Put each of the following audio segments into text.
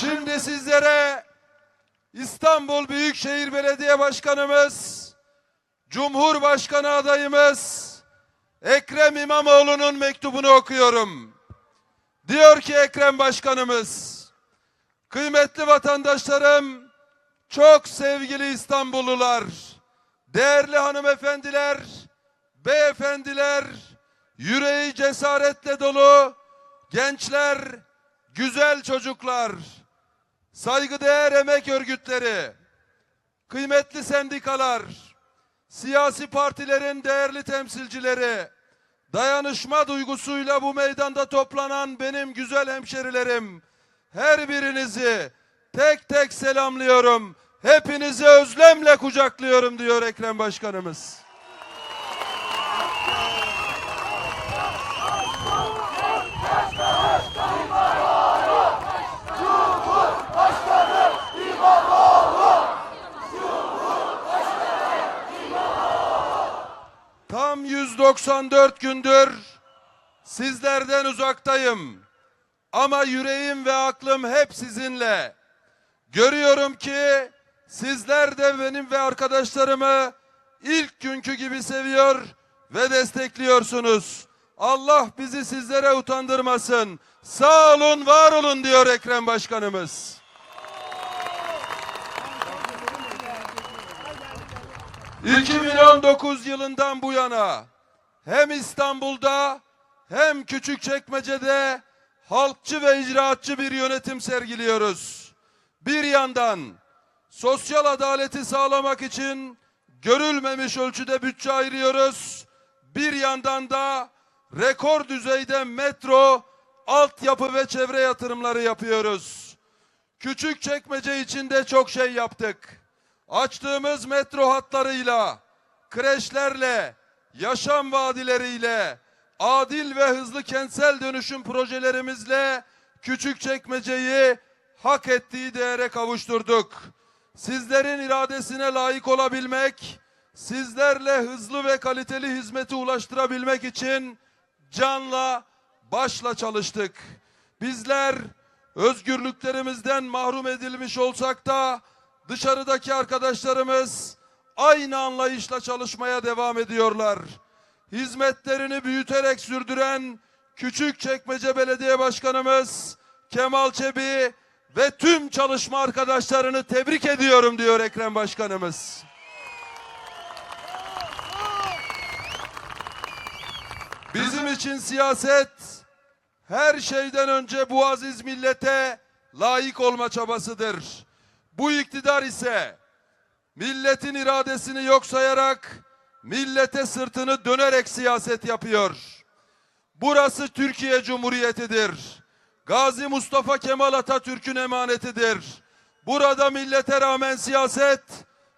Şimdi sizlere İstanbul Büyükşehir Belediye Başkanımız, Cumhurbaşkanı adayımız Ekrem İmamoğlu'nun mektubunu okuyorum. Diyor ki Ekrem Başkanımız, kıymetli vatandaşlarım, çok sevgili İstanbullular, değerli hanımefendiler, beyefendiler, yüreği cesaretle dolu gençler, güzel çocuklar, saygıdeğer emek örgütleri, kıymetli sendikalar, siyasi partilerin değerli temsilcileri, dayanışma duygusuyla bu meydanda toplanan benim güzel hemşerilerim, her birinizi tek tek selamlıyorum. Hepinizi özlemle kucaklıyorum diyor Ekrem Başkanımız. Tam 194 gündür sizlerden uzaktayım. Ama yüreğim ve aklım hep sizinle. Görüyorum ki sizler de benim ve arkadaşlarımı ilk günkü gibi seviyor ve destekliyorsunuz. Allah bizi sizlere utandırmasın. Sağ olun, var olun diyor Ekrem Başkanımız. ...2019 yılından bu yana... ...hem İstanbul'da... ...hem Küçükçekmece'de... ...halkçı ve icraatçı bir yönetim sergiliyoruz. Bir yandan... ...sosyal adaleti sağlamak için... ...görülmemiş ölçüde bütçe ayırıyoruz. Bir yandan da... ...rekor düzeyde metro... ...altyapı ve çevre yatırımları yapıyoruz. Küçükçekmece içinde çok şey yaptık. Açtığımız metro hatlarıyla, kreşlerle, yaşam vadileriyle, adil ve hızlı kentsel dönüşüm projelerimizle Küçükçekmece'yi hak ettiği değere kavuşturduk. Sizlerin iradesine layık olabilmek, sizlerle hızlı ve kaliteli hizmeti ulaştırabilmek için canla başla çalıştık. Bizler özgürlüklerimizden mahrum edilmiş olsak da dışarıdaki arkadaşlarımız aynı anlayışla çalışmaya devam ediyorlar. Hizmetlerini büyüterek sürdüren Küçükçekmece Belediye Başkanımız Kemal Çebi ve tüm çalışma arkadaşlarını tebrik ediyorum diyor Ekrem Başkanımız. Bizim için siyaset her şeyden önce bu aziz millete layık olma çabasıdır. Bu iktidar ise milletin iradesini yok sayarak millete sırtını dönerek siyaset yapıyor. Burası Türkiye Cumhuriyeti'dir. Gazi Mustafa Kemal Atatürk'ün emanetidir. Burada millete rağmen siyaset,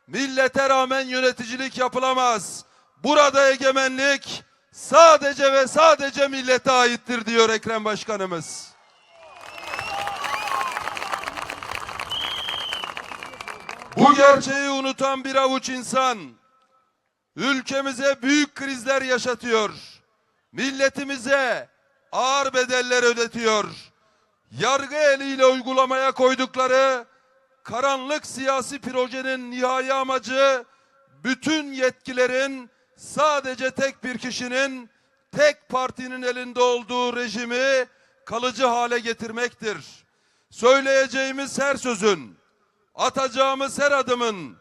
millete rağmen yöneticilik yapılamaz. Burada egemenlik sadece ve sadece millete aittir diyor Ekrem Başkanımız. Bu gerçeği unutan bir avuç insan ülkemize büyük krizler yaşatıyor. Milletimize ağır bedeller ödetiyor. Yargı eliyle uygulamaya koydukları karanlık siyasi projenin nihai amacı bütün yetkilerin sadece tek bir kişinin tek partinin elinde olduğu rejimi kalıcı hale getirmektir. Söyleyeceğimiz her sözün atacağımız her adımın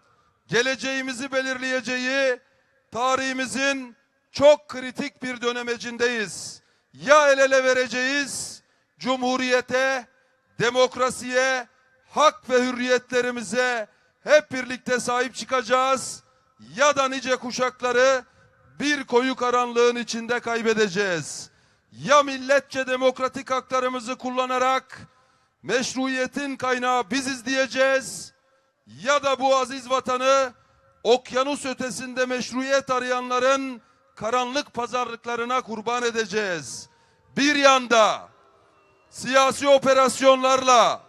geleceğimizi belirleyeceği tarihimizin çok kritik bir dönemecindeyiz. Ya el ele vereceğiz cumhuriyete, demokrasiye, hak ve hürriyetlerimize hep birlikte sahip çıkacağız ya da nice kuşakları bir koyu karanlığın içinde kaybedeceğiz. Ya milletçe demokratik haklarımızı kullanarak meşruiyetin kaynağı biziz diyeceğiz ya da bu aziz vatanı okyanus ötesinde meşruiyet arayanların karanlık pazarlıklarına kurban edeceğiz. Bir yanda siyasi operasyonlarla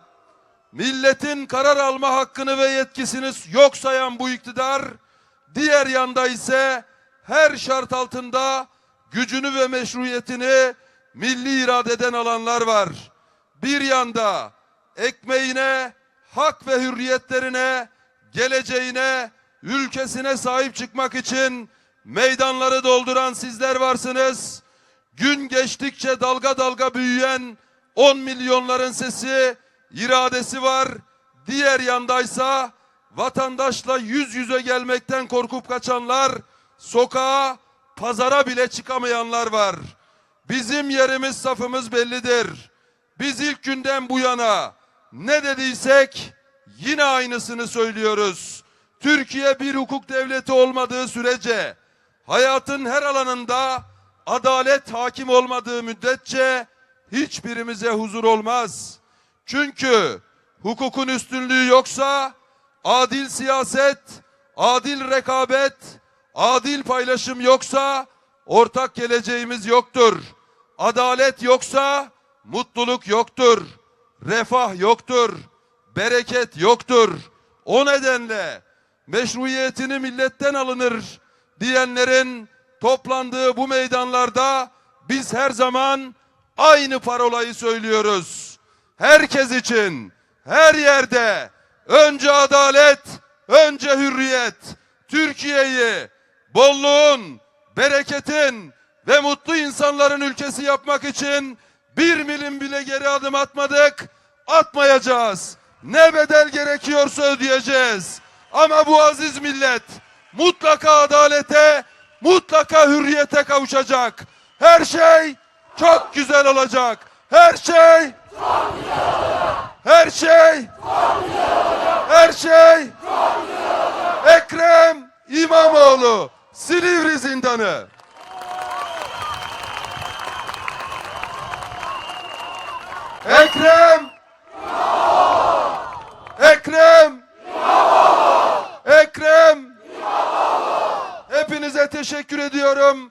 milletin karar alma hakkını ve yetkisini yok sayan bu iktidar diğer yanda ise her şart altında gücünü ve meşruiyetini milli iradeden alanlar var. Bir yanda ekmeğine, hak ve hürriyetlerine, geleceğine, ülkesine sahip çıkmak için meydanları dolduran sizler varsınız. Gün geçtikçe dalga dalga büyüyen 10 milyonların sesi, iradesi var. Diğer yandaysa vatandaşla yüz yüze gelmekten korkup kaçanlar, sokağa, pazara bile çıkamayanlar var. Bizim yerimiz safımız bellidir. Biz ilk günden bu yana ne dediysek yine aynısını söylüyoruz. Türkiye bir hukuk devleti olmadığı sürece hayatın her alanında adalet hakim olmadığı müddetçe hiçbirimize huzur olmaz. Çünkü hukukun üstünlüğü yoksa adil siyaset, adil rekabet, adil paylaşım yoksa ortak geleceğimiz yoktur. Adalet yoksa mutluluk yoktur. Refah yoktur. Bereket yoktur. O nedenle meşruiyetini milletten alınır diyenlerin toplandığı bu meydanlarda biz her zaman aynı parolayı söylüyoruz. Herkes için her yerde önce adalet, önce hürriyet. Türkiye'yi bolluğun, bereketin ve mutlu insanların ülkesi yapmak için bir milim bile geri adım atmadık, atmayacağız. Ne bedel gerekiyorsa ödeyeceğiz. Ama bu aziz millet mutlaka adalete, mutlaka hürriyete kavuşacak. Her şey çok güzel olacak. Her şey her şey her şey Ekrem İmamoğlu Silivri zindanı. Ekrem! Ekrem! Ekrem! Hepinize teşekkür ediyorum.